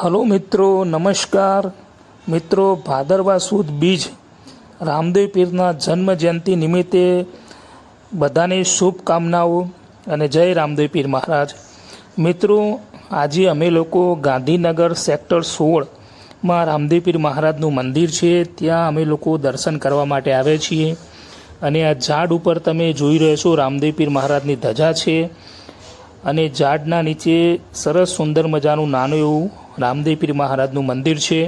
Hello મિત્રો, નમસ્કાર. મિત્રો, ભાદરવા સુદ બીજ રામદેવ પીરના જન્મ જયંતિ નિમિત્તે બધાને શુભકામનાઓ અને જય રામદેવ પીર મહારાજ. મિત્રો, આજે અમે લોકો ગાંધીનગર સેક્ટર સોળમાં રામદેવ પીર મહારાજનું મંદિર છે. ત્યાં અમે લોકો દર્શન કરવા માટે આવ્યા છીએ અને આ ઝાડ ઉપર તમે જોઈ રહ્યો છો રામદેવ પીર મહારાજની ધજા છે અને ઝાડના નીચે સરસ સુંદર મજાનું નાનું એવું રામદેવ પીર મહારાજનું મંદિર છે.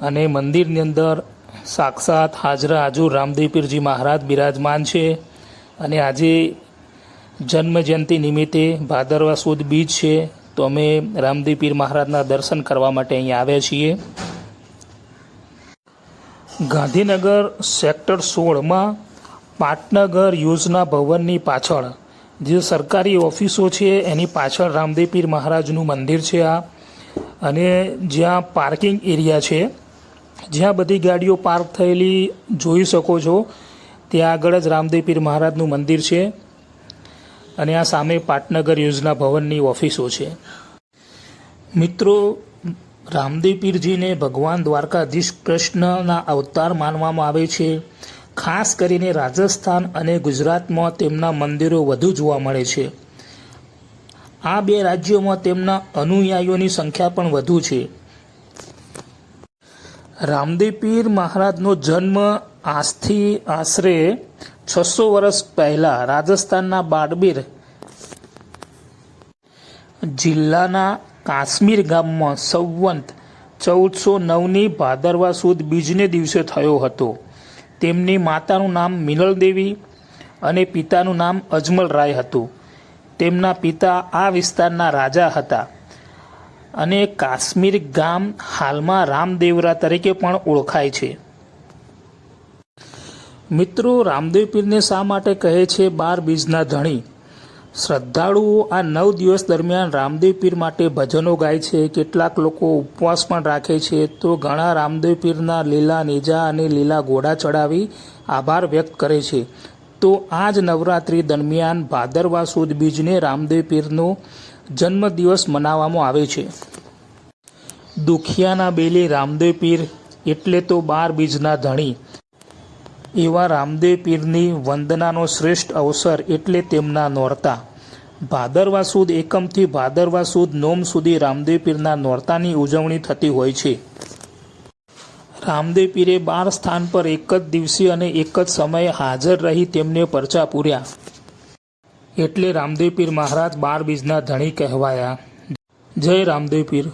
અને મંદિરની અંદર સાક્ષાત હાજરા હાજુર રામદેવ પીરજી મહારાજ બિરાજમાન છે. અને આજે જન્મ જયંતિ નિમિત્તે ભાદરવા સુદ બીજ છે. તો અમે રામદેવ પીર મહારાજના દર્શન કરવા માટે અહીંયા આવ્યા છીએ. ગાંધીનગર સેક્ટર સોળમાં પાટનગર યોજના ભવનની પાછળ જે સરકારી ઓફિસો છે, એની પાછળ રામદેવ પીર મહારાજનું મંદિર છે આ. અને જ્યાં પાર્કિંગ એરિયા છે, જ્યાં બધી ગાડીઓ પાર્ક થયેલી જોઈ શકો છો. ત્યાં આગળ જ રામદેવ પીર મહારાજનું મંદિર છે. અને આ સામે પાટનગર યોજના ભવનની ઓફિસો છે. મિત્રો, રામદેવ પીરજીને ભગવાન દ્વારકાધીશ કૃષ્ણના અવતાર માનવામાં આવે છે. ખાસ કરીને રાજસ્થાન અને ગુજરાતમાં તેમના મંદિરો વધુ જોવા મળે છે. આ બે રાજ્યોમાં તેમના અનુયાયીઓની સંખ્યા પણ વધુ છે. રામદેવ મહારાજનો જન્મ આજથી આશરે છસો વર્ષ પહેલાં રાજસ્થાનના બાડબીર જિલ્લાના કાશ્મીર ગામમાં સંવંત ચૌદસો નવની ભાદરવા સુદ બીજને દિવસે થયો હતો. તેમની માતાનું નામ મિનલ દેવી અને પિતાનું નામ અજમલ રાય હતું. તેમના પિતા આ વિસ્તારના રાજા હતા અને કાશ્મીર ગામ હાલમાં રામદેવરા તરીકે પણ ઓળખાય છે. મિત્રો, રામદેવ પીરને શા માટે કહે છે બાર બીજના ધણી? શ્રદ્ધાળુઓ આ નવ દિવસ દરમિયાન રામદેવ પીર માટે ભજનો ગાય છે. કેટલાક લોકો ઉપવાસ પણ રાખે છે. તો ઘણા રામદેવ પીરના લીલા નેજા અને લીલા ઘોડા ચડાવી આભાર વ્યક્ત કરે છે. તો આ જ નવરાત્રિ દરમિયાન ભાદરવા સુદ બીજને રામદેવ પીરનો જન્મદિવસ મનાવવામાં આવે છે. દુખિયાના બેલી રામદેવ પીર એટલે તો બાર બીજના ધણી. એવા રામદેવ પીરની વંદનાનો શ્રેષ્ઠ અવસર એટલે તેમના નોરતા. ભાદરવા સુદ એકમથી ભાદરવા સુદ નોમ સુધી રામદેવ પીરના નોરતાની ઉજવણી થતી હોય છે. રામદેવ પીરે બાર સ્થાન પર એક જ દિવસે અને એક જ સમયે હાજર રહી તેમને પરચા પૂર્યા. એટલે રામદેવ પીર મહારાજ બાર બીજના ધણી કહેવાયા. જય રામદેવ પીર.